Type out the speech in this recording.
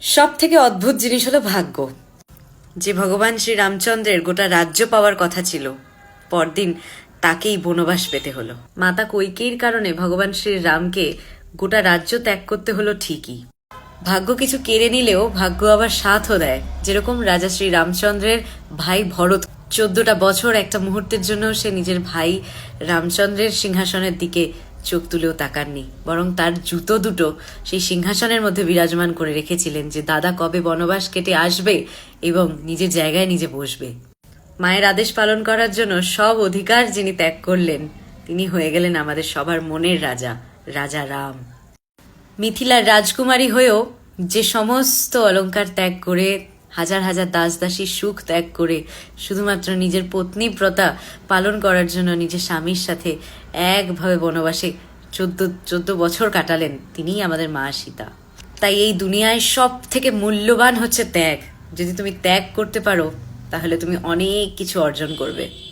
সব থেকে অদ্ভুত জিনিস হলো ভাগ্য। যে ভগবান শ্রী রামচন্দ্রের গোটা রাজ্য পাওয়ার কথা ছিল, পরদিন তাকেই বনবাস পেতে হলো। মাতা কৈকেয়ীর কারণে ভগবান শ্রী রামকে গোটা রাজ্য ত্যাগ করতে হলো ঠিকই। ভাগ্য কিছু কেড়ে নিলেও ভাগ্য আবার সাথও দেয়, যেরকম রাজা শ্রী রামচন্দ্রের ভাই ভরত। চোদ্দটা বছর একটা মুহূর্তের জন্য সে নিজের ভাই রামচন্দ্রের সিংহাসনের দিকে চোখ তুলেও তাকাননি, বরং তার জুতো দুটো সেই সিংহাসনের মধ্যে বিরাজমান করে রেখেছিলেন যে দাদা কবে বনবাস কেটে আসবে এবং নিজের জায়গায় নিজে বসবে। মায়ের আদেশ পালন করার জন্য সব অধিকার যিনি ত্যাগ করলেন, তিনি হয়ে গেলেন আমাদের সবার মনের রাজা রাজা রাম। মিথিলার রাজকুমারী হয়েও যে সমস্ত অলংকার ত্যাগ করে হাজার হাজার দাস দাসীর সুখ ত্যাগ করে শুধুমাত্র নিজের পত্নী প্রতা পালন করার জন্য নিজের স্বামীর সাথে একভাবে বনবাসে চোদ্দ চোদ্দ বছর কাটালেন তিনিই আমাদের মা সীতা। তাই এই দুনিয়ায় সব থেকে মূল্যবান হচ্ছে ত্যাগ। যদি তুমি ত্যাগ করতে পারো, তাহলে তুমি অনেক কিছু অর্জন করবে।